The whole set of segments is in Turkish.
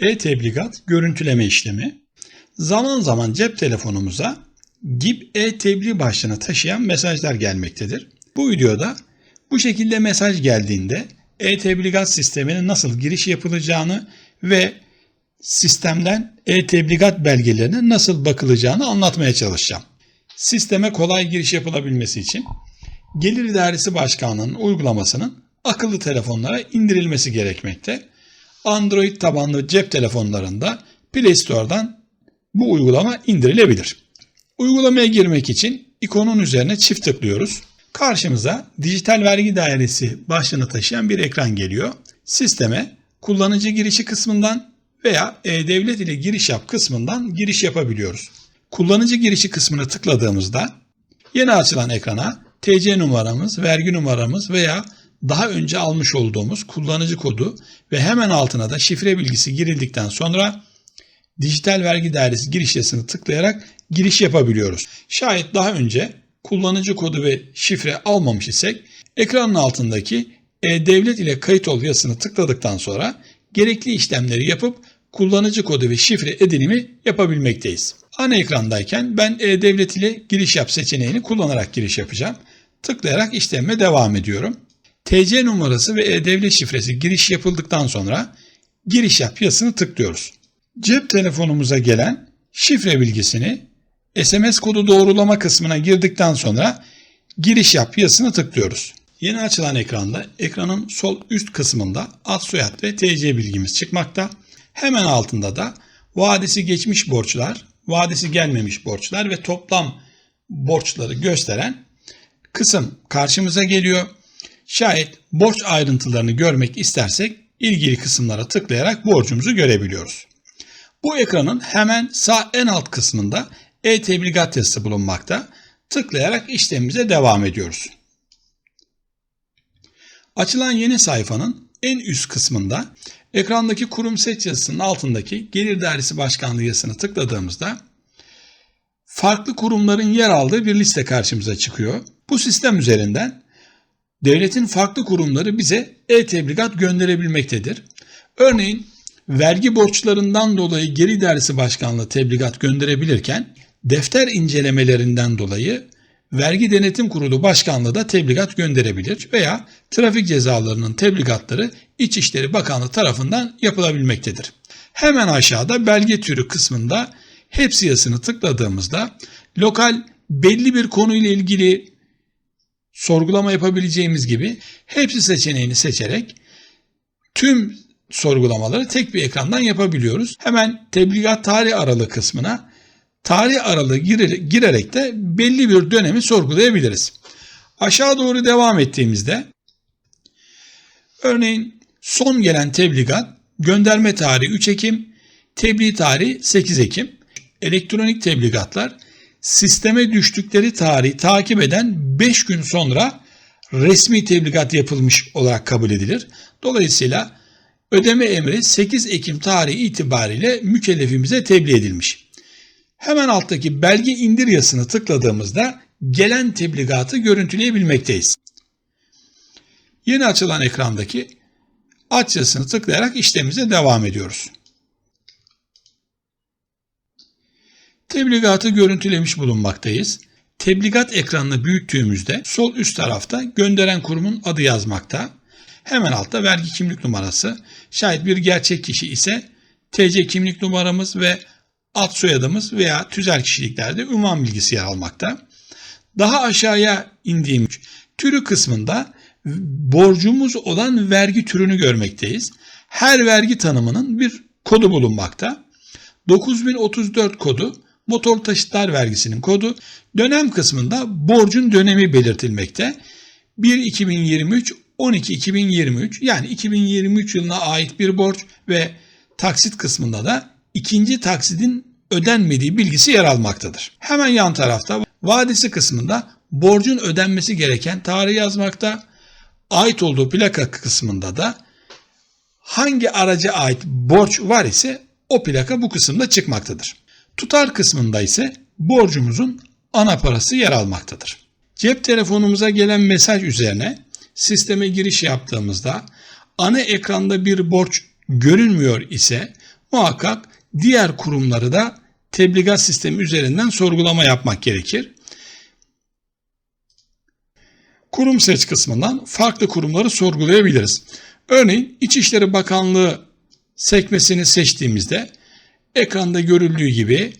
E-tebligat görüntüleme işlemi zaman zaman cep telefonumuza GIP e-tebliğ başlığını taşıyan mesajlar gelmektedir. Bu videoda bu şekilde mesaj geldiğinde e-tebligat sistemine nasıl giriş yapılacağını ve sistemden e-tebligat belgelerine nasıl bakılacağını anlatmaya çalışacağım. Sisteme kolay giriş yapılabilmesi için Gelir İdaresi Başkanlığı'nın uygulamasının akıllı telefonlara indirilmesi gerekmekte. Android tabanlı cep telefonlarında Play Store'dan bu uygulama indirilebilir. Uygulamaya girmek için ikonun üzerine çift tıklıyoruz. Karşımıza Dijital Vergi Dairesi başlığını taşıyan bir ekran geliyor. Sisteme kullanıcı girişi kısmından veya e-devlet ile giriş yap kısmından giriş yapabiliyoruz. Kullanıcı girişi kısmına tıkladığımızda yeni açılan ekrana TC numaramız, vergi numaramız veya daha önce almış olduğumuz kullanıcı kodu ve hemen altına da şifre bilgisi girildikten sonra Dijital Vergi Dairesi giriş yazısını tıklayarak giriş yapabiliyoruz. Şayet daha önce kullanıcı kodu ve şifre almamış isek ekranın altındaki e-devlet ile kayıt ol yazısını tıkladıktan sonra gerekli işlemleri yapıp kullanıcı kodu ve şifre edinimi yapabilmekteyiz. Ana ekrandayken ben e-devlet ile giriş yap seçeneğini kullanarak giriş yapacağım. Tıklayarak işleme devam ediyorum. TC numarası ve e-devlet şifresi giriş yapıldıktan sonra giriş yap yazısını tıklıyoruz. Cep telefonumuza gelen şifre bilgisini SMS kodu doğrulama kısmına girdikten sonra giriş yap yazısını tıklıyoruz. Yeni açılan ekranda ekranın sol üst kısmında ad soyad ve TC bilgimiz çıkmakta. Hemen altında da vadesi geçmiş borçlar, vadesi gelmemiş borçlar ve toplam borçları gösteren kısım karşımıza geliyor. Şayet borç ayrıntılarını görmek istersek ilgili kısımlara tıklayarak borcumuzu görebiliyoruz. Bu ekranın hemen sağ en alt kısmında e-tebligat yazısı bulunmakta. Tıklayarak işlemimize devam ediyoruz. Açılan yeni sayfanın en üst kısmında ekrandaki kurum seç yazısının altındaki Gelir Dairesi Başkanlığı yazısını tıkladığımızda farklı kurumların yer aldığı bir liste karşımıza çıkıyor. Bu sistem üzerinden devletin farklı kurumları bize e-tebligat gönderebilmektedir. Örneğin vergi borçlarından dolayı Geri Dairesi Başkanlığı tebligat gönderebilirken defter incelemelerinden dolayı Vergi Denetim Kurulu Başkanlığı da tebligat gönderebilir veya trafik cezalarının tebligatları İçişleri Bakanlığı tarafından yapılabilmektedir. Hemen aşağıda belge türü kısmında hepsi yazısını tıkladığımızda lokal belli bir konuyla ilgili sorgulama yapabileceğimiz gibi hepsi seçeneğini seçerek tüm sorgulamaları tek bir ekrandan yapabiliyoruz. Hemen tebligat tarih aralığı kısmına tarih aralığı girerek de belli bir dönemi sorgulayabiliriz. Aşağı doğru devam ettiğimizde örneğin son gelen tebligat gönderme tarihi 3 Ekim, tebliğ tarihi 8 Ekim. Elektronik tebligatlar sisteme düştükleri tarihi takip eden 5 gün sonra resmi tebligat yapılmış olarak kabul edilir. Dolayısıyla ödeme emri 8 Ekim tarihi itibariyle mükellefimize tebliğ edilmiş. Hemen alttaki belge indir yazısını tıkladığımızda gelen tebligatı görüntüleyebilmekteyiz. Yeni açılan ekrandaki aç yazısını tıklayarak işlemimize devam ediyoruz. Tebligatı görüntülemiş bulunmaktayız. Tebligat ekranını büyüttüğümüzde sol üst tarafta gönderen kurumun adı yazmakta. Hemen altta vergi kimlik numarası. Şayet bir gerçek kişi ise TC kimlik numaramız ve ad soyadımız veya tüzel kişiliklerde ünvan bilgisi yer almakta. Daha aşağıya indiğim türü kısmında borcumuz olan vergi türünü görmekteyiz. Her vergi tanımının bir kodu bulunmakta. 9034 kodu motor taşıtlar vergisinin kodu. Dönem kısmında borcun dönemi belirtilmekte. 1 2023 12 2023 yani 2023 yılına ait bir borç ve taksit kısmında da ikinci taksidin ödenmediği bilgisi yer almaktadır. Hemen yan tarafta vadesi kısmında borcun ödenmesi gereken tarih yazmakta. Ait olduğu plaka kısmında da hangi araca ait borç var ise o plaka bu kısımda çıkmaktadır. Tutar kısmında ise borcumuzun ana parası yer almaktadır. Cep telefonumuza gelen mesaj üzerine sisteme giriş yaptığımızda ana ekranda bir borç görünmüyor ise muhakkak diğer kurumları da tebligat sistemi üzerinden sorgulama yapmak gerekir. Kurum seç kısmından farklı kurumları sorgulayabiliriz. Örneğin İçişleri Bakanlığı sekmesini seçtiğimizde ekranda görüldüğü gibi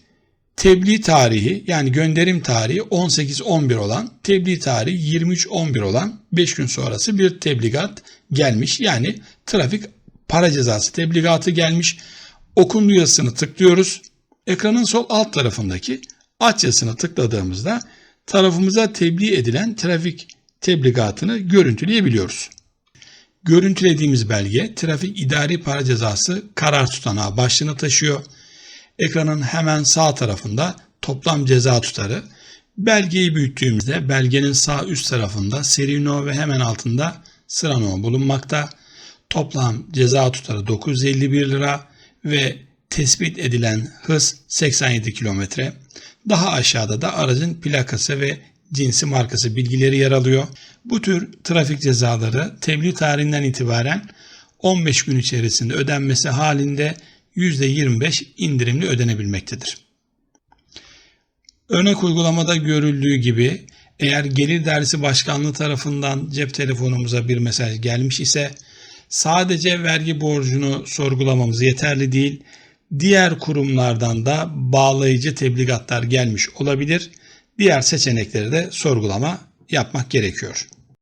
tebliğ tarihi yani gönderim tarihi 18-11 olan, tebliğ tarihi 23-11 olan 5 gün sonrası bir tebligat gelmiş. Yani trafik para cezası tebligatı gelmiş. Okundu yazısını tıklıyoruz. Ekranın sol alt tarafındaki aç yazısını tıkladığımızda tarafımıza tebliğ edilen trafik tebligatını görüntüleyebiliyoruz. Görüntülediğimiz belge trafik idari para cezası karar tutanağı başlığını taşıyor. Ekranın hemen sağ tarafında toplam ceza tutarı. Belgeyi büyüttüğümüzde belgenin sağ üst tarafında seri no ve hemen altında sıra no bulunmakta. Toplam ceza tutarı 951 lira ve tespit edilen hız 87 kilometre. Daha aşağıda da aracın plakası ve cinsi markası bilgileri yer alıyor. Bu tür trafik cezaları tebliğ tarihinden itibaren 15 gün içerisinde ödenmesi halinde %25 indirimli ödenebilmektedir. Örnek uygulamada görüldüğü gibi eğer Gelir Dairesi Başkanlığı tarafından cep telefonumuza bir mesaj gelmiş ise sadece vergi borcunu sorgulamamız yeterli değil. Diğer kurumlardan da bağlayıcı tebligatlar gelmiş olabilir. Diğer seçenekleri de sorgulama yapmak gerekiyor.